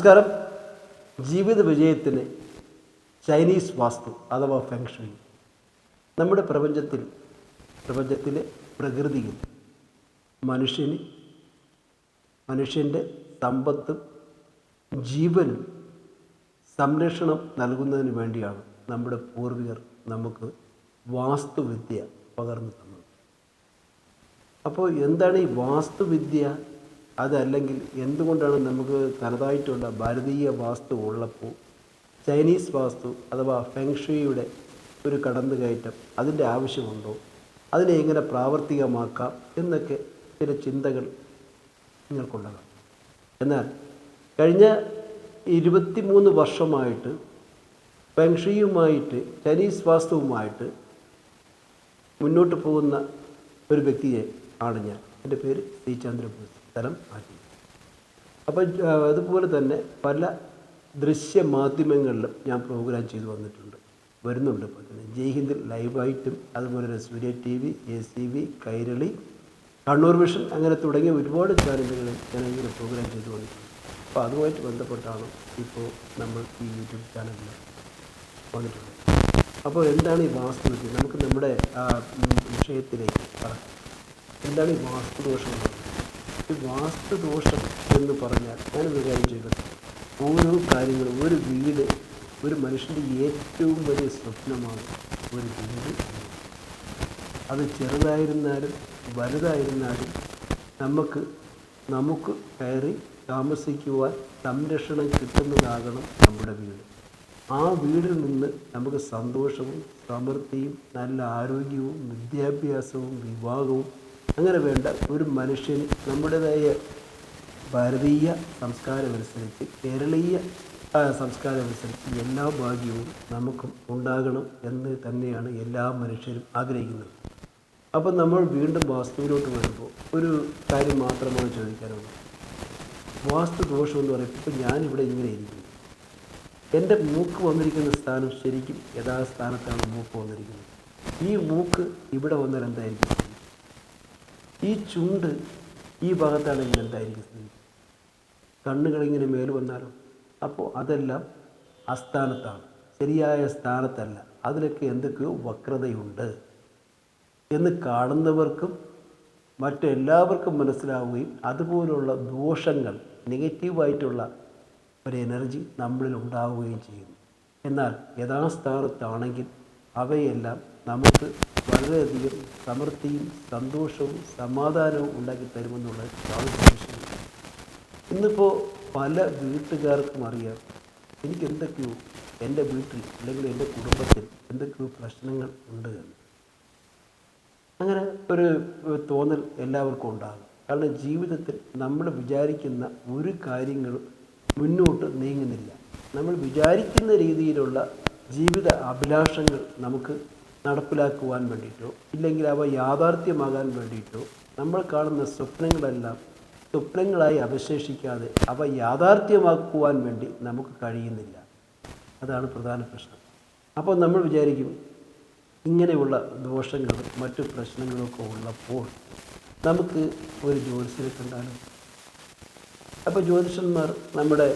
നമസ്കാരം. ജീവിത വിജയത്തിന് ചൈനീസ് വാസ്തു അഥവാ ഫെങ്ഷുയി നമ്മുടെ പ്രപഞ്ചത്തിൽ പ്രപഞ്ചത്തിലെ പ്രകൃതിയിൽ മനുഷ്യന് മനുഷ്യന്റെ സമ്പത്തും ജീവനും സംരക്ഷണം നൽകുന്നതിന് വേണ്ടിയാണ് നമ്മുടെ പൂർവികർ നമുക്ക് വാസ്തുവിദ്യ പകർന്നു തന്നത്. അപ്പോൾ എന്താണ് ഈ വാസ്തുവിദ്യ? അതല്ലെങ്കിൽ എന്തുകൊണ്ടാണ് നമുക്ക് തനതായിട്ടുള്ള ഭാരതീയ വാസ്തു ഉള്ളപ്പോൾ ചൈനീസ് വാസ്തു അഥവാ ഫെങ്ഷുയുടെ ഒരു കടന്നു കയറ്റം അതിന്റെ ആവശ്യമുണ്ടോ? അതിനെ എങ്ങനെ പ്രാവർത്തികമാക്കാം എന്നൊക്കെ ചില ചിന്തകൾ നിങ്ങൾക്കുണ്ടാകാം. എന്നാൽ കഴിഞ്ഞ ഇരുപത്തി മൂന്ന് വർഷമായിട്ട് ഫെങ്ഷിയുമായിട്ട് ചൈനീസ് വാസ്തുവുമായിട്ട് മുന്നോട്ട് പോകുന്ന ഒരു വ്യക്തിയെ ആണ് ഞാൻ. എന്റെ പേര് സി ചന്ദ്രബോസ്. സ്ഥലം മാറ്റി. അപ്പോൾ അതുപോലെ തന്നെ പല ദൃശ്യ മാധ്യമങ്ങളിലും ഞാൻ പ്രോഗ്രാം ചെയ്തു വന്നിട്ടുണ്ട്. വരുന്നുണ്ട് ഇപ്പോൾ തന്നെ. ജയ് ഹിന്ദിൽ ലൈവായിട്ടും അതുപോലെ തന്നെ Surya T V A C V Kairali Kannur vision അങ്ങനെ തുടങ്ങിയ ഒരുപാട് ചാനലുകളിൽ ഞാൻ ഇങ്ങനെ പ്രോഗ്രാം ചെയ്തു വന്നിട്ടുണ്ട്. അപ്പോൾ അതുമായിട്ട് ബന്ധപ്പെട്ടാണ് ഇപ്പോൾ നമ്മൾ ഈ യൂട്യൂബ് ചാനലിൽ വന്നിട്ടുള്ളത്. അപ്പോൾ എന്താണ് ഈ വാസ്തുവിദ്യ നമുക്ക് നമ്മുടെ വിഷയത്തിലേക്ക് പറയാം എന്താണ് ഈ വാസ്തുദോഷം വാസ്തുദോഷം എന്ന് പറഞ്ഞാൽ ഞാനൊരു കാര്യം ചെയ്തത് ഓരോ കാര്യങ്ങളും ഒരു വീട് ഒരു മനുഷ്യന്റെ ഏറ്റവും വലിയ സ്വപ്നമാണ് ഒരു വീട്. അത് ചെറുതായിരുന്നാലും വലുതായിരുന്നാലും നമുക്ക് നമുക്ക് കയറി താമസിക്കുവാൻ സംരക്ഷണം കിട്ടുന്നതാകണം നമ്മുടെ വീട്. ആ വീടിൽ നിന്ന് നമുക്ക് സന്തോഷവും സമൃദ്ധിയും നല്ല ആരോഗ്യവും വിദ്യാഭ്യാസവും വിവാഹവും അങ്ങനെ വേണ്ട. ഒരു മനുഷ്യന് നമ്മുടേതായ ഭാരതീയ സംസ്കാരമനുസരിച്ച് കേരളീയ സംസ്കാരമനുസരിച്ച് എല്ലാ ഭാഗ്യവും നമുക്കും ഉണ്ടാകണം എന്ന് തന്നെയാണ് എല്ലാ മനുഷ്യരും ആഗ്രഹിക്കുന്നത്. അപ്പം നമ്മൾ വീണ്ടും വാസ്തുവിലോട്ട് വരുമ്പോൾ ഒരു കാര്യം മാത്രമാണ് ചോദിക്കാനുള്ളത്. വാസ്തു ദോഷം എന്ന് പറയുമ്പോൾ ഇപ്പം ഞാനിവിടെ ഇങ്ങനെ ഇരിക്കുന്നു. എന്റെ മൂക്ക് വന്നിരിക്കുന്ന സ്ഥാനം ശരിക്കും യഥാസ്ഥാനത്താണ് മൂക്ക് വന്നിരിക്കുന്നത്. ഈ മൂക്ക് ഇവിടെ വന്നാൽ എന്തായിരിക്കും? ഈ ചുണ്ട് ഈ ഭാഗത്താണെങ്കിൽ എന്തായിരിക്കും സ്ഥിതി കണ്ണുകളിങ്ങനെ മേൽ വന്നാലും അപ്പോൾ അതെല്ലാം അസ്ഥാനത്താണ്. ശരിയായ സ്ഥാനത്തല്ല. അതിലൊക്കെ എന്തൊക്കെയോ വക്രതയുണ്ട്. എന്ന് കാണുന്നവർക്കും മറ്റെല്ലാവർക്കും മനസ്സിലാവുകയും അതുപോലുള്ള ദോഷങ്ങൾ നെഗറ്റീവായിട്ടുള്ള ഒരു എനർജി നമ്മളിൽ ഉണ്ടാവുകയും ചെയ്യുന്നു. എന്നാൽ യഥാസ്ഥാനത്താണെങ്കിൽ അവയെല്ലാം നമുക്ക് വളരെയധികം സമൃദ്ധിയും സന്തോഷവും സമാധാനവും ഉണ്ടാക്കി തരുമെന്നുള്ള യാതൊരു ഇന്നിപ്പോൾ പല വീട്ടുകാർക്കും അറിയാം എനിക്ക് എന്തൊക്കെയോ എന്റെ വീട്ടിൽ അല്ലെങ്കിൽ എന്റെ കുടുംബത്തിൽ എന്തൊക്കെയോ പ്രശ്നങ്ങൾ ഉണ്ട് എന്ന്. അങ്ങനെ ഒരു തോന്നൽ എല്ലാവർക്കും ഉണ്ടാകും. കാരണം ജീവിതത്തിൽ നമ്മൾ വിചാരിക്കുന്ന ഒരു കാര്യങ്ങളും മുന്നോട്ട് നീങ്ങുന്നില്ല. നമ്മൾ വിചാരിക്കുന്ന രീതിയിലുള്ള ജീവിത അഭിലാഷങ്ങൾ നമുക്ക് നടപ്പിലാക്കുവാൻ വേണ്ടിയിട്ടോ ഇല്ലെങ്കിൽ അവ യാഥാർത്ഥ്യമാകാൻ വേണ്ടിയിട്ടോ നമ്മൾ കാണുന്ന സ്വപ്നങ്ങളെല്ലാം സ്വപ്നങ്ങളായി അവശേഷിക്കാതെ അവ യാഥാർത്ഥ്യമാക്കുവാൻ വേണ്ടി നമുക്ക് കഴിയുന്നില്ല. അതാണ് പ്രധാന പ്രശ്നം. അപ്പോൾ നമ്മൾ വിചാരിക്കും ഇങ്ങനെയുള്ള ദോഷങ്ങളും മറ്റു പ്രശ്നങ്ങളൊക്കെ ഉള്ളപ്പോൾ നമുക്ക് ഒരു ജ്യോതിഷനെ കണ്ടാലും? അപ്പോൾ ജ്യോതിഷന്മാർ നമ്മുടെ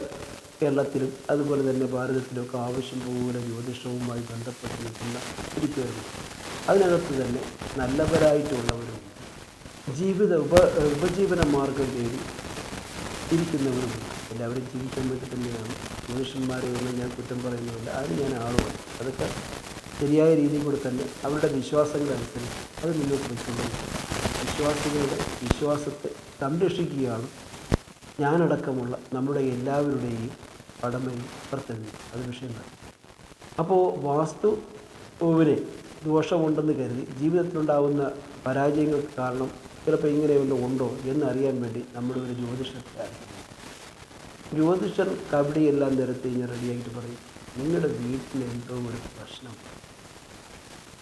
കേരളത്തിലും അതുപോലെ തന്നെ ഭാരതത്തിലൊക്കെ ആവശ്യം പോലെ ജ്യോതിഷവുമായി ബന്ധപ്പെട്ട് നിൽക്കുന്ന ഒരു പേരുണ്ട് അതിനകത്ത് തന്നെ നല്ലവരായിട്ടുള്ളവരും ജീവിത ഉപ ഉപജീവന മാർഗം തേടി ഇരിക്കുന്നവരുമുണ്ട് എല്ലാവരും ജീവിക്കാൻ വേണ്ടി തന്നെയാണ്. ജ്യോതിഷന്മാരെ ഒന്നും ഞാൻ കുറ്റം പറയുന്നില്ല അതിന് ഞാൻ ആളുമാണ് അതൊക്കെ ശരിയായ രീതിയിൽ കൂടെ തന്നെ അവരുടെ വിശ്വാസങ്ങളനുസരിച്ച് അത് മുന്നോട്ട് വയ്ക്കുന്നു. വിശ്വാസികളുടെ വിശ്വാസത്തെ സംരക്ഷിക്കുകയാണ് ഞാനടക്കമുള്ള നമ്മുടെ എല്ലാവരുടെയും കടമയും കർത്തവ്യം അത് വിഷയമാണ്. അപ്പോൾ വാസ്തുവിന് ദോഷമുണ്ടെന്ന് കരുതി ജീവിതത്തിലുണ്ടാകുന്ന പരാജയങ്ങൾക്ക് കാരണം ചിലപ്പോൾ ഇങ്ങനെ വല്ലതും ഉണ്ടോ എന്നറിയാൻ വേണ്ടി നമ്മുടെ ഒരു ജ്യോതിഷത്തെ ജ്യോതിഷൻ ജ്യോതിഷർ കബഡിയെല്ലാം നിരത്തി കഴിഞ്ഞാൽ റെഡിയായിട്ട് പറയും. നിങ്ങളുടെ വീട്ടിൽ എന്തോ ഒരു പ്രശ്നം.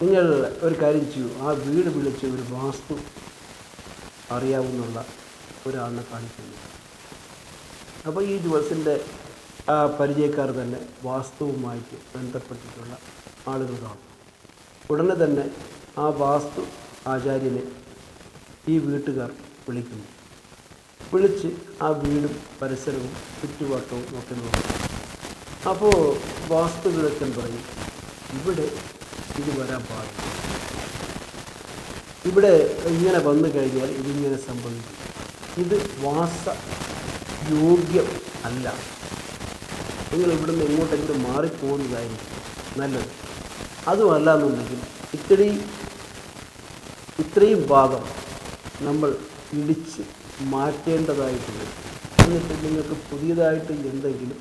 നിങ്ങൾ ഒരു കാര്യം ചെയ്യൂ. ആ വീട് വിളിച്ച് ഒരു വാസ്തു അറിയാവുന്ന ഒരാളിനെ കാണിക്കുന്നു. അപ്പോൾ ഈ ജ്യോത്സ്യന്റെ പരിചയക്കാർ തന്നെ വാസ്തുവുമായിട്ട് ബന്ധപ്പെട്ടിട്ടുള്ള ആളുകൾ കാണും. ഉടനെ തന്നെ ആ വാസ്തു ആചാര്യനെ ഈ വീട്ടുകാർ വിളിക്കുന്നു. വിളിച്ച് ആ വീടും പരിസരവും ചുറ്റുപാട്ടവും ഒക്കെ നോക്കും. അപ്പോൾ വാസ്തു വാസ്തുവിദഗ്ധൻ പറയും ഇവിടെ ഇത് വരാൻ പാടില്ല. ഇവിടെ ഇങ്ങനെ വന്നു കഴിഞ്ഞാൽ ഇതിങ്ങനെ സംഭവിക്കും. ഇത് വാസ യോഗ്യം അല്ല. നിങ്ങൾ ഇവിടുന്ന് എങ്ങോട്ടെങ്കിലും മാറിപ്പോകുന്നതായിരിക്കും നല്ലത്. അതുമല്ല എന്നുണ്ടെങ്കിൽ ഇത്തിരി ഇത്രയും ഭാഗം നമ്മൾ ഇടിച്ച് മാറ്റേണ്ടതായിട്ടുണ്ട്. എന്നിട്ട് നിങ്ങൾക്ക് പുതിയതായിട്ട് എന്തെങ്കിലും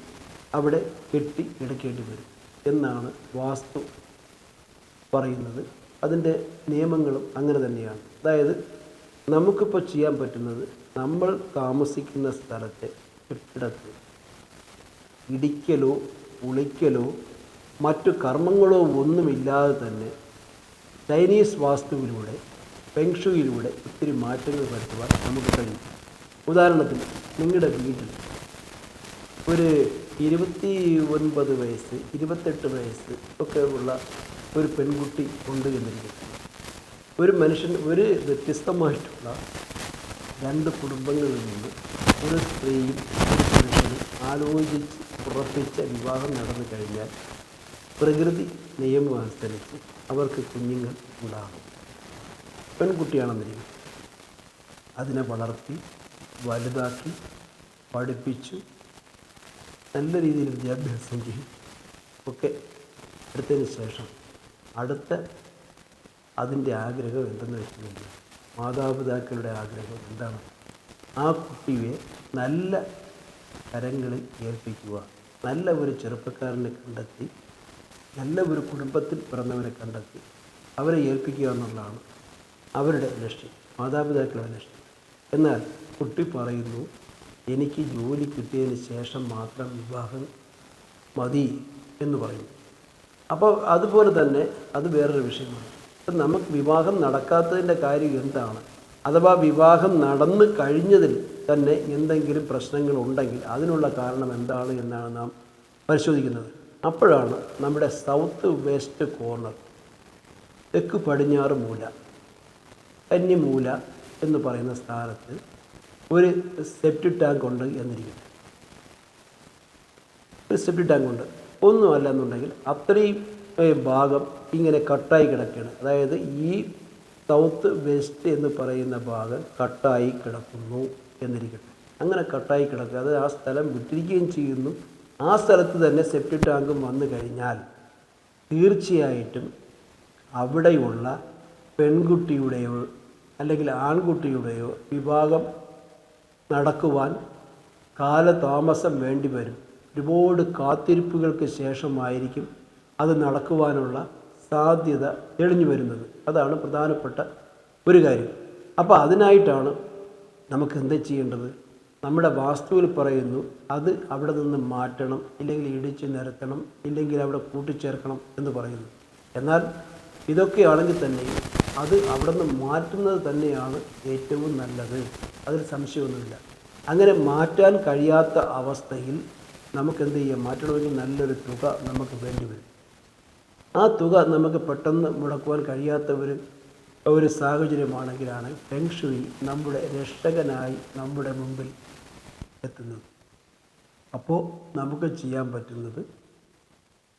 അവിടെ കെട്ടി കിടക്കേണ്ടി വരും എന്നാണ് വാസ്തു പറയുന്നത്. അതിന്റെ നിയമങ്ങളും അങ്ങനെ തന്നെയാണ്. അതായത് നമുക്കിപ്പോൾ ചെയ്യാൻ പറ്റുന്നത് നമ്മൾ താമസിക്കുന്ന സ്ഥലത്തെ കെട്ടിടത്തിൽ ഇടിക്കലോ ഉളിക്കലോ മറ്റു കർമ്മങ്ങളോ ഒന്നുമില്ലാതെ തന്നെ ചൈനീസ് വാസ്തുവിലൂടെ പെൻഷുയിലൂടെ ഒത്തിരി മാറ്റങ്ങൾ വരുത്തുവാൻ നമുക്ക് കഴിയും. ഉദാഹരണത്തിന് നിങ്ങളുടെ വീട്ടിൽ ഒരു ഇരുപത്തി ഒൻപത് വയസ്സ് ഇരുപത്തെട്ട് വയസ്സ് ഒക്കെ ഉള്ള ഒരു പെൺകുട്ടി ഉണ്ട് എന്നിരിക്കും ഒരു മനുഷ്യൻ ഒരു വ്യത്യസ്തമായിട്ടുള്ള രണ്ട് കുടുംബങ്ങളിൽ നിന്ന് ഒരു സ്ത്രീയും ഒരു പുരുഷനും ആലോചിച്ച് ഉറപ്പിച്ച വിവാഹം നടന്നു കഴിഞ്ഞാൽ പ്രകൃതി നിയമം അനുസരിച്ച് അവർക്ക് കുഞ്ഞുങ്ങൾ ഉണ്ടാകും. പെൺകുട്ടിയാണെന്നിരിക്കും അതിനെ വളർത്തി വലുതാക്കി പഠിപ്പിച്ചു നല്ല രീതിയിൽ വിദ്യാഭ്യാസം ചെയ്യും ഒക്കെ എടുത്തതിന് ശേഷം അടുത്ത അതിന്റെ ആഗ്രഹം എന്തെന്ന് വെച്ചിട്ടുണ്ടെങ്കിൽ മാതാപിതാക്കളുടെ ആഗ്രഹം എന്താണ്? ആ കുട്ടിയെ നല്ല കരങ്ങളിൽ ഏൽപ്പിക്കുക നല്ല ഒരു ചെറുപ്പക്കാരനെ കണ്ടെത്തി നല്ല ഒരു കുടുംബത്തിൽ പിറന്നവരെ കണ്ടെത്തി അവരെ ഏൽപ്പിക്കുക എന്നുള്ളതാണ് അവരുടെ ലക്ഷ്യം മാതാപിതാക്കളുടെ ലക്ഷ്യം. എന്നാൽ കുട്ടി പറയുന്നു എനിക്ക് ജോലി കിട്ടിയതിന് ശേഷം മാത്രം വിവാഹം മതി എന്ന് പറയുന്നു. അപ്പോൾ അതുപോലെ തന്നെ അത് വേറൊരു വിഷയമാണ്. നമുക്ക് വിവാഹം നടക്കാത്തതിന്റെ കാര്യം എന്താണ്? അഥവാ വിവാഹം നടന്നു കഴിഞ്ഞതിൽ തന്നെ എന്തെങ്കിലും പ്രശ്നങ്ങൾ ഉണ്ടെങ്കിൽ അതിനുള്ള കാരണം എന്താണ് എന്നാണ് നാം പരിശോധിക്കുന്നത്. അപ്പോഴാണ് നമ്മുടെ സൗത്ത് വെസ്റ്റ് കോർണർ തെക്ക് പടിഞ്ഞാറ് മൂല കന്നിമൂല എന്ന് പറയുന്ന സ്ഥാനത്ത് ഒരു സെപ്റ്റി ടാങ്ക് ഉണ്ട് എന്നിരിക്കട്ടെ ഒരു സെപ്റ്റി ടാങ്ക് ഉണ്ട്. ഒന്നുമല്ല എന്നുണ്ടെങ്കിൽ അത്രയും ഭാഗം ഇങ്ങനെ കട്ടായി കിടക്കുകയാണ്. അതായത് ഈ സൗത്ത് വെസ്റ്റ് എന്ന് പറയുന്ന ഭാഗം കട്ടായി കിടക്കുന്നു എന്നിരിക്കട്ടെ. അങ്ങനെ കട്ടായി കിടക്കുക. അത് ആ സ്ഥലം വിട്ടിരിക്കുകയും ചെയ്യുന്നു. ആ സ്ഥലത്ത് തന്നെ സെപ്റ്റി ടാങ്കും വന്നു കഴിഞ്ഞാൽ തീർച്ചയായിട്ടും അവിടെയുള്ള പെൺകുട്ടിയുടെയോ അല്ലെങ്കിൽ ആൺകുട്ടിയുടെയോ വിഭാഗം നടക്കുവാൻ കാലതാമസം വേണ്ടി വരും. ഒരുപാട് കാത്തിരിപ്പുകൾക്ക് ശേഷമായിരിക്കും അത് നടക്കുവാനുള്ള സാധ്യത തെളിഞ്ഞു വരുന്നത്. അതാണ് പ്രധാനപ്പെട്ട ഒരു കാര്യം. അപ്പോൾ അതിനായിട്ടാണ് നമുക്ക് എന്താ ചെയ്യേണ്ടത്? നമ്മുടെ വാസ്തുവിൽ പറയുന്നു അത് അവിടെ നിന്ന് മാറ്റണം ഇല്ലെങ്കിൽ ഇടിച്ച് നിരത്തണം ഇല്ലെങ്കിൽ അവിടെ കൂട്ടിച്ചേർക്കണം എന്ന് പറയുന്നു. എന്നാൽ ഇതൊക്കെ ഇതൊക്കെയാണെങ്കിൽ തന്നെ അത് അവിടെ നിന്ന് മാറ്റുന്നത് തന്നെയാണ് ഏറ്റവും നല്ലത്. അതിൽ സംശയമൊന്നുമില്ല. അങ്ങനെ മാറ്റാൻ കഴിയാത്ത അവസ്ഥയിൽ നമുക്ക് എന്ത് ചെയ്യാം? മാറ്റണമെങ്കിൽ നല്ലൊരു തുക നമുക്ക് വേണ്ടി വരും. ആ തുക നമുക്ക് പെട്ടെന്ന് മുടക്കുവാൻ കഴിയാത്ത ഒരു ഒരു സാഹചര്യമാണെങ്കിലാണ് ഫെങ്ഷുയി നമ്മുടെ രക്ഷകനായി നമ്മുടെ മുമ്പിൽ എത്തുന്നത്. അപ്പോൾ നമുക്ക് ചെയ്യാൻ പറ്റുന്നത്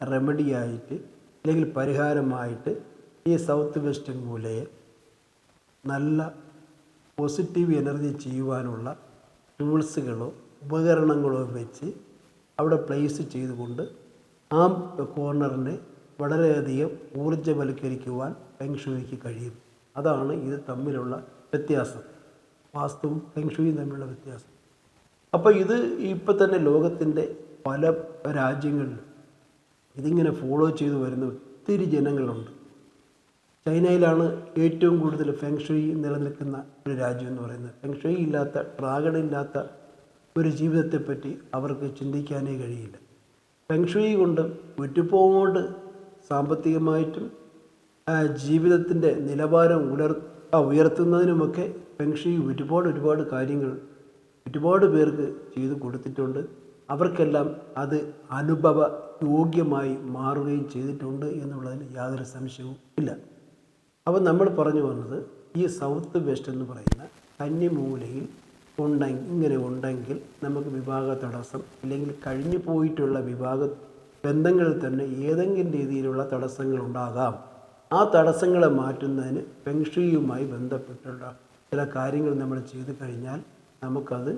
റെമഡിയായിട്ട് അല്ലെങ്കിൽ പരിഹാരമായിട്ട് ഈ സൗത്ത് വെസ്റ്റേൺ മൂലയെ നല്ല പോസിറ്റീവ് എനർജി ചെയ്യുവാനുള്ള ടൂൾസുകളോ ഉപകരണങ്ങളോ വെച്ച് അവിടെ പ്ലേസ് ചെയ്തുകൊണ്ട് ആ കോർണറിനെ വളരെയധികം ഊർജവൽക്കരിക്കുവാൻ ഫെങ്ഷുവിക്ക് കഴിയും. അതാണ് ഇത് തമ്മിലുള്ള വ്യത്യാസം. വാസ്തുവും ഫെങ്ഷുവിയും തമ്മിലുള്ള വ്യത്യാസം. അപ്പോൾ ഇത് ഇപ്പം തന്നെ ലോകത്തിന്റെ പല രാജ്യങ്ങളിലും ഇതിങ്ങനെ ഫോളോ ചെയ്തു വരുന്ന ഒത്തിരി ജനങ്ങളുണ്ട്. ചൈനയിലാണ് ഏറ്റവും കൂടുതൽ ഫെങ്ഷുയി നിലനിൽക്കുന്ന ഒരു രാജ്യം എന്ന് പറയുന്നത്. ഫെങ്ഷുയി ഇല്ലാത്ത ഡ്രാഗൺ ഇല്ലാത്ത ഒരു ജീവിതത്തെപ്പറ്റി അവർക്ക് ചിന്തിക്കാനേ കഴിയില്ല. ഫെങ്ഷുയി കൊണ്ട് ഒരുപാട് സാമ്പത്തികമായിട്ടും ജീവിതത്തിന്റെ നിലവാരം ഉലർ ഉയർത്തുന്നതിനുമൊക്കെ ഫെങ്ഷുയി ഒരുപാട് ഒരുപാട് കാര്യങ്ങൾ ഒരുപാട് പേർക്ക് ചെയ്തു കൊടുത്തിട്ടുണ്ട്. അവർക്കെല്ലാം അത് അനുഭവ യോഗ്യമായി മാറുകയും ചെയ്തിട്ടുണ്ട് എന്നുള്ളതിൽ യാതൊരു സംശയവും ഇല്ല. അപ്പോൾ നമ്മൾ പറഞ്ഞു വന്നത് ഈ സൗത്ത് വെസ്റ്റ് എന്ന് പറയുന്ന കന്നിമൂലയിൽ ഉണ്ടെങ്കിൽ ഇങ്ങനെ ഉണ്ടെങ്കിൽ നമുക്ക് വിഭാഗ തടസ്സം അല്ലെങ്കിൽ കഴിഞ്ഞു പോയിട്ടുള്ള വിവാഹ ബന്ധങ്ങളിൽ തന്നെ ഏതെങ്കിലും രീതിയിലുള്ള തടസ്സങ്ങൾ ഉണ്ടാകാം ആ തടസ്സങ്ങളെ മാറ്റുന്നതിന് പെൻഷിയുമായി ബന്ധപ്പെട്ടുള്ള ചില കാര്യങ്ങൾ നമ്മൾ ചെയ്തു കഴിഞ്ഞാൽ നമുക്കത്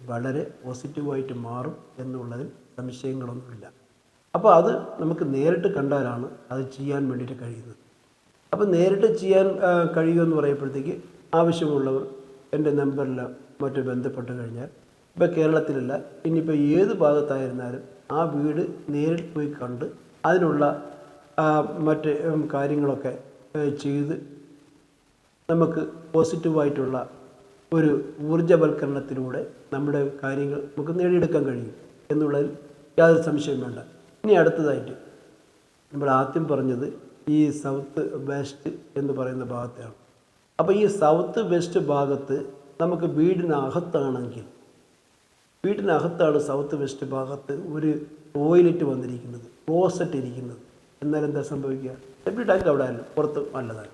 വളരെ പോസിറ്റീവായിട്ട് മാറും എന്നുള്ളതിൽ സംശയങ്ങളൊന്നുമില്ല. അപ്പോൾ അത് നമുക്ക് നേരിട്ട് കണ്ടാലാണ് അത് ചെയ്യാൻ വേണ്ടിയിട്ട് കഴിയുന്നത്. അപ്പോൾ നേരിട്ട് ചെയ്യാൻ കഴിയുമെന്ന് പറയുമ്പോഴത്തേക്ക് ആവശ്യമുള്ളവർ എന്റെ നമ്പറിൽ മറ്റു ബന്ധപ്പെട്ട് കഴിഞ്ഞാൽ ഇപ്പോൾ കേരളത്തിലല്ല ഇനിയിപ്പോൾ ഏത് ഭാഗത്തായിരുന്നാലും ആ വീട് നേരിൽ പോയി കണ്ട് അതിനുള്ള മറ്റ് കാര്യങ്ങളൊക്കെ ചെയ്ത് നമുക്ക് പോസിറ്റീവായിട്ടുള്ള ഒരു ഊർജവൽക്കരണത്തിലൂടെ നമ്മുടെ കാര്യങ്ങൾ നമുക്ക് നേടിയെടുക്കാൻ കഴിയും എന്നുള്ളതിൽ യാതൊരു സംശയവും വേണ്ട. ഇനി അടുത്തതായിട്ട് നമ്മൾ ആദ്യം പറഞ്ഞത് ഈ സൗത്ത് വെസ്റ്റ് എന്ന് പറയുന്ന ഭാഗത്താണ് അപ്പോൾ ഈ സൗത്ത് വെസ്റ്റ് ഭാഗത്ത് നമുക്ക് വീടിനകത്താണെങ്കിൽ വീട്ടിനകത്താണ് സൗത്ത് വെസ്റ്റ് ഭാഗത്ത് ഒരു ടോയ്ലറ്റ് വന്നിരിക്കുന്നത് ക്ലോസറ്റ് ഇരിക്കുന്നത്. എന്നാൽ എന്താ സംഭവിക്കുക? സെപ്റ്റി ടാങ്ക് അവിടെ അല്ല പുറത്ത് നല്ലതാണ്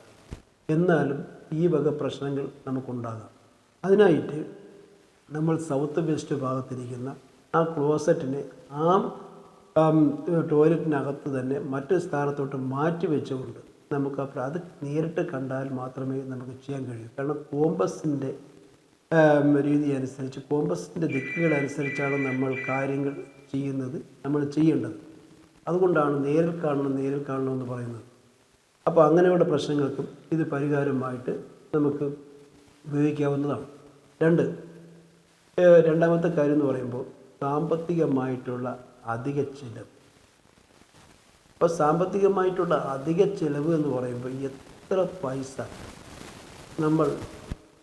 എന്നാലും ഈ വക പ്രശ്നങ്ങൾ നമുക്കുണ്ടാകാം. അതിനായിട്ട് നമ്മൾ സൗത്ത് വെസ്റ്റ് ഭാഗത്തിരിക്കുന്ന ആ ക്ലോസറ്റിനെ ആ ടോയ്ലറ്റിനകത്ത് തന്നെ മറ്റു സ്ഥാനത്തോട്ട് മാറ്റി വെച്ചുകൊണ്ട് നമുക്ക് അത് നേരിട്ട് കണ്ടാൽ മാത്രമേ നമുക്ക് ചെയ്യാൻ കഴിയൂ. കാരണം കോമ്പസിന്റെ രീതി അനുസരിച്ച് കോമ്പസിന്റെ ദിക്കുകളനുസരിച്ചാണ് നമ്മൾ കാര്യങ്ങൾ ചെയ്യുന്നത് നമ്മൾ ചെയ്യേണ്ടത്. അതുകൊണ്ടാണ് നേരിൽ കാണണം നേരിൽ കാണണം എന്ന് പറയുന്നത്. അപ്പോൾ അങ്ങനെയുള്ള പ്രശ്നങ്ങൾക്കും ഇത് പരിഹാരമായിട്ട് നമുക്ക് ഉപയോഗിക്കാവുന്നതാണ്. രണ്ട് രണ്ടാമത്തെ കാര്യം എന്ന് പറയുമ്പോൾ സാമ്പത്തികമായിട്ടുള്ള അധിക ചിലവ്. അപ്പോൾ സാമ്പത്തികമായിട്ടുള്ള അധിക ചിലവ് എന്ന് പറയുമ്പോൾ എത്ര പൈസ നമ്മൾ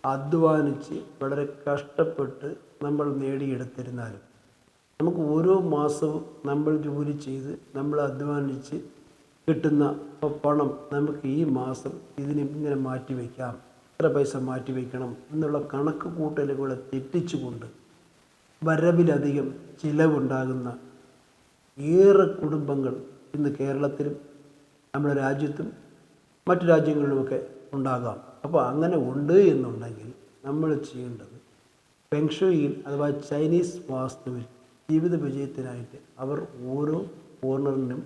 അധ്വാനിച്ച് വളരെ കഷ്ടപ്പെട്ട് നമ്മൾ നേടിയെടുത്തിരുന്നാലും നമുക്ക് ഓരോ മാസവും നമ്മൾ ജോലി ചെയ്ത് നമ്മൾ അധ്വാനിച്ച് കിട്ടുന്ന പണം നമുക്ക് ഈ മാസം ഇതിന് ഇങ്ങനെ മാറ്റി വയ്ക്കാം എത്ര പൈസ മാറ്റി വയ്ക്കണം എന്നുള്ള കണക്ക് കൂട്ടലുകളെ തെറ്റിച്ചുകൊണ്ട് വരവിലധികം ചിലവുണ്ടാകുന്ന ഏറെ കുടുംബങ്ങൾ ഇന്ന് കേരളത്തിലും നമ്മുടെ രാജ്യത്തും മറ്റു രാജ്യങ്ങളിലുമൊക്കെ ഉണ്ടാകാം. അപ്പോൾ അങ്ങനെ ഉണ്ട് എന്നുണ്ടെങ്കിൽ നമ്മൾ ചെയ്യേണ്ടത് ഫെങ്ഷുയിൽ അഥവാ ചൈനീസ് വാസ്തുവിൽ ജീവിത വിജയത്തിനായിട്ട് അവർ ഓരോ കോർണറിനും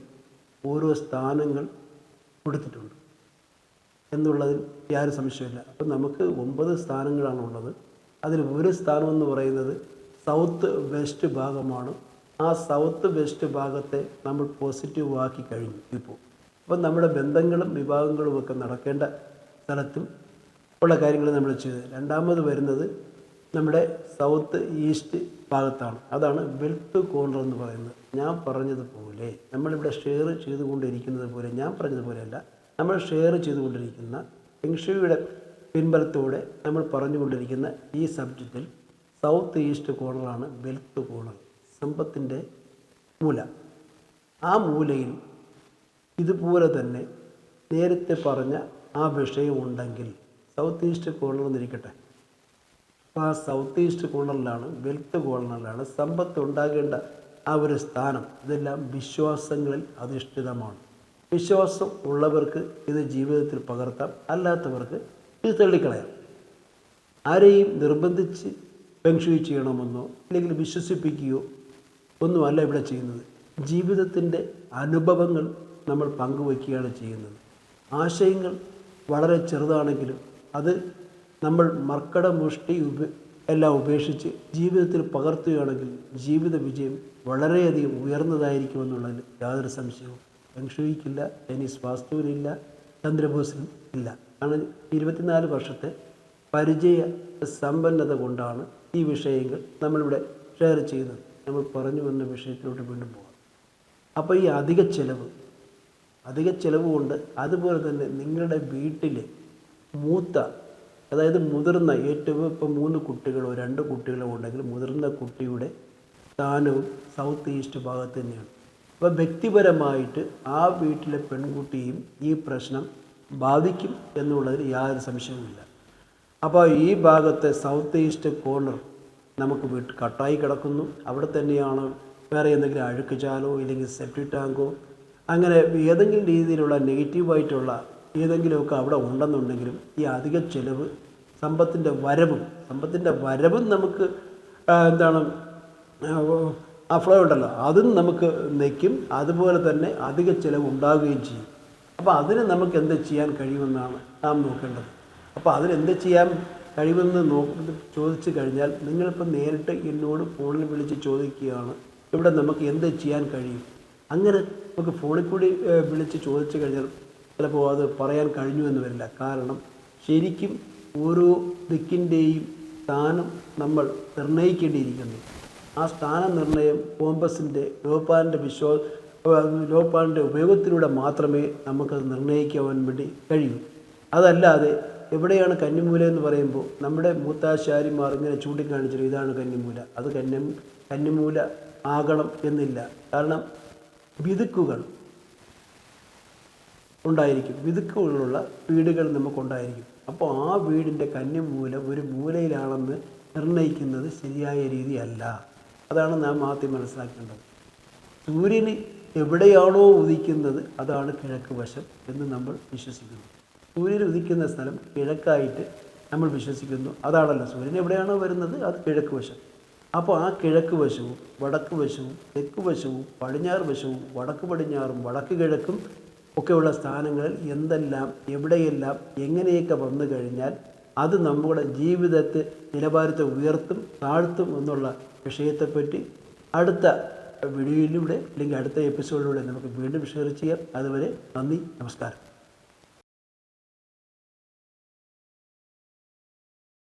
ഓരോ സ്ഥാനങ്ങൾ കൊടുത്തിട്ടുണ്ട്. എന്നുള്ളതിൽ യാതൊരു സംശയമില്ല അപ്പം നമുക്ക് ഒമ്പത് സ്ഥാനങ്ങളാണ് ഉള്ളത്. അതിൽ ഒരു സ്ഥാനം എന്ന് പറയുന്നത് സൗത്ത് വെസ്റ്റ് ഭാഗമാണ്. ആ സൗത്ത് വെസ്റ്റ് ഭാഗത്തെ നമ്മൾ പോസിറ്റീവ് ആക്കി കഴിഞ്ഞു ഇപ്പോൾ. അപ്പം നമ്മുടെ ബന്ധങ്ങളും വിഭാഗങ്ങളും ഒക്കെ നടക്കേണ്ട സ്ഥലത്തും ഉള്ള കാര്യങ്ങൾ നമ്മൾ ചെയ്തത് രണ്ടാമത് വരുന്നത് നമ്മുടെ സൗത്ത് ഈസ്റ്റ് ഭാഗത്താണ്. അതാണ് വെൽത്ത് കോർണർ എന്ന് പറയുന്നത്. ഞാൻ പറഞ്ഞതുപോലെ നമ്മളിവിടെ ഷെയർ ചെയ്തുകൊണ്ടിരിക്കുന്നത് പോലെ ഞാൻ പറഞ്ഞതുപോലെയല്ല നമ്മൾ ഷെയർ ചെയ്തുകൊണ്ടിരിക്കുന്ന ഫെങ്ഷുയുടെ പിൻബലത്തോടെ നമ്മൾ പറഞ്ഞുകൊണ്ടിരിക്കുന്ന ഈ സബ്ജക്റ്റിൽ സൗത്ത് ഈസ്റ്റ് കോർണറാണ് വെൽത്ത് കോർണർ. സമ്പത്തിന്റെ മൂല. ആ മൂലയിൽ ഇതുപോലെ തന്നെ നേരത്തെ പറഞ്ഞ ആ വിഷയം ഉണ്ടെങ്കിൽ സൗത്ത് ഈസ്റ്റ് കോർണർ എന്നിരിക്കട്ടെ അപ്പോൾ ആ സൗത്ത് ഈസ്റ്റ് കോർണറിലാണ് വെൽത്ത് കോർണറിലാണ് സമ്പത്ത് ഉണ്ടാകേണ്ട ആ ഒരു സ്ഥാനം. ഇതെല്ലാം വിശ്വാസങ്ങളിൽ അധിഷ്ഠിതമാണ്. വിശ്വാസം ഉള്ളവർക്ക് ഇത് ജീവിതത്തിൽ പകർത്താം അല്ലാത്തവർക്ക് ഇത് തള്ളിക്കളയാം. ആരെയും നിർബന്ധിച്ച് പെൻഷൻ ചെയ്യണമെന്നോ അല്ലെങ്കിൽ വിശ്വസിപ്പിക്കുകയോ ഒന്നുമല്ല ഇവിടെ ചെയ്യുന്നത്. ജീവിതത്തിന്റെ അനുഭവങ്ങൾ നമ്മൾ പങ്കുവയ്ക്കുകയാണ് ചെയ്യുന്നത്. ആശയങ്ങൾ വളരെ ചെറുതാണെങ്കിലും അത് നമ്മൾ മർക്കട മുഷ്ടി ഉപ എല്ലാം ഉപേക്ഷിച്ച് ജീവിതത്തിൽ പകർത്തുകയാണെങ്കിൽ ജീവിത വിജയം വളരെയധികം ഉയർന്നതായിരിക്കുമെന്നുള്ളതിൽ യാതൊരു സംശയവും. ഫെങ്ഷുയിക്കില്ല ചൈനീസ് വാസ്തുവിനില്ല ചന്ദ്രബോസിനും ഇല്ല. കാരണം ഇരുപത്തിനാല് വർഷത്തെ പരിചയ സമ്പന്നത കൊണ്ടാണ് ഈ വിഷയങ്ങൾ നമ്മളിവിടെ ഷെയർ ചെയ്യുന്നത് നമ്മൾ പറഞ്ഞു വന്ന വിഷയത്തിലോട്ട് വീണ്ടും പോകാം. അപ്പോൾ ഈ അധിക ചെലവ് അധിക ചിലവ് കൊണ്ട് അതുപോലെ തന്നെ നിങ്ങളുടെ വീട്ടിൽ മൂത്ത അതായത് മുതിർന്ന ഏറ്റവും ഇപ്പോൾ മൂന്ന് കുട്ടികളോ രണ്ട് കുട്ടികളോ ഉണ്ടെങ്കിൽ മുതിർന്ന കുട്ടിയുടെ സ്ഥാനവും സൗത്ത് ഈസ്റ്റ് ഭാഗത്ത് തന്നെയാണ്. അപ്പോൾ വ്യക്തിപരമായിട്ട് ആ വീട്ടിലെ പെൺകുട്ടിയും ഈ പ്രശ്നം ബാധിക്കും എന്നുള്ളതിൽ യാതൊരു സംശയവുമില്ല. അപ്പോൾ ഈ ഭാഗത്തെ സൗത്ത് ഈസ്റ്റ് കോർണർ നമുക്ക് വീട്ട് കട്ടായി കിടക്കുന്നു. അവിടെ തന്നെയാണ് വേറെ എന്തെങ്കിലും അഴുക്ക് ചാലോ ഇല്ലെങ്കിൽ സെപ്റ്റി ടാങ്കോ അങ്ങനെ ഏതെങ്കിലും രീതിയിലുള്ള നെഗറ്റീവായിട്ടുള്ള ഏതെങ്കിലുമൊക്കെ അവിടെ ഉണ്ടെന്നുണ്ടെങ്കിലും ഈ അധിക ചെലവ് സമ്പത്തിന്റെ വരവും സമ്പത്തിന്റെ വരവും നമുക്ക് എന്താണ് ആ ഫ്ലോ ഉണ്ടല്ലോ. അതും നമുക്ക് നിൽക്കും. അതുപോലെ തന്നെ അധിക ചിലവ് ഉണ്ടാവുകയും ചെയ്യും. അപ്പോൾ അതിന് നമുക്ക് എന്ത് ചെയ്യാൻ കഴിയുമെന്നാണ് നാം നോക്കേണ്ടത്. അപ്പോൾ അതിനെന്ത് ചെയ്യാൻ കഴിയുമെന്ന് നോക്കുന്നത് ചോദിച്ചു കഴിഞ്ഞാൽ നിങ്ങളിപ്പോൾ നേരിട്ട് എന്നോട് ഫോണിൽ വിളിച്ച് ചോദിക്കുകയാണ് ഇവിടെ നമുക്ക് എന്ത് ചെയ്യാൻ കഴിയും? അങ്ങനെ നമുക്ക് ഫോണിൽ കൂടി വിളിച്ച് ചോദിച്ചു കഴിഞ്ഞാൽ ചിലപ്പോൾ അത് പറയാൻ കഴിഞ്ഞു എന്ന് വരില്ല. കാരണം ശരിക്കും ഓരോ ദിക്കിന്റെയും സ്ഥാനം നമ്മൾ നിർണയിക്കേണ്ടിയിരിക്കുന്നു. ആ സ്ഥാന നിർണയം കോമ്പസിന്റെ ലോപാലിന്റെ വിശ്വാ ലോപാലിന്റെ ഉപയോഗത്തിലൂടെ മാത്രമേ നമുക്കത് നിർണയിക്കാൻ വേണ്ടി കഴിയൂ. അതല്ലാതെ എവിടെയാണ് കന്നിമൂല എന്ന് പറയുമ്പോൾ നമ്മുടെ മൂത്താശാരിമാർ ഇങ്ങനെ ചൂണ്ടിക്കാണിച്ചിട്ട് ഇതാണ് കന്നിമൂല. അത് കന്നി കന്നിമൂല ആകണം എന്നില്ല. കാരണം വിതുക്കുകൾ ഉണ്ടായിരിക്കും. വിതുക്കുകളുള്ള വീടുകൾ നമുക്കുണ്ടായിരിക്കും. അപ്പോൾ ആ വീടിന്റെ കന്നിമൂല ഒരു മൂലയിലാണെന്ന് നിർണയിക്കുന്നത് ശരിയായ രീതിയല്ല. അതാണ് നാം ആദ്യം മനസ്സിലാക്കേണ്ടത്. സൂര്യന് എവിടെയാണോ ഉദിക്കുന്നത് അതാണ് കിഴക്ക് വശം എന്ന് നമ്മൾ വിശ്വസിക്കുന്നു. സൂര്യൻ ഉദിക്കുന്ന സ്ഥലം കിഴക്കായിട്ട് നമ്മൾ വിശ്വസിക്കുന്നു. അതാണല്ലോ സൂര്യൻ എവിടെയാണോ വരുന്നത്? അത് കിഴക്ക് വശം. അപ്പോൾ ആ കിഴക്ക് വശവും വടക്ക് വശവും തെക്ക് വശവും പടിഞ്ഞാറ് വശവും വടക്ക് പടിഞ്ഞാറും വടക്ക് കിഴക്കും ഒക്കെയുള്ള സ്ഥാനങ്ങളിൽ എന്തെല്ലാം എവിടെയെല്ലാം എങ്ങനെയൊക്കെ വന്നു കഴിഞ്ഞാൽ അത് നമ്മുടെ ജീവിതത്തെ നിലവാരത്തെ ഉയർത്തും താഴ്ത്തും എന്നുള്ള വിഷയത്തെപ്പറ്റി അടുത്ത വീഡിയോയിലൂടെ അല്ലെങ്കിൽ അടുത്ത എപ്പിസോഡിലൂടെ നമുക്ക് വീണ്ടും ഷെയർ ചെയ്യാം. അതുവരെ നന്ദി നമസ്കാരം.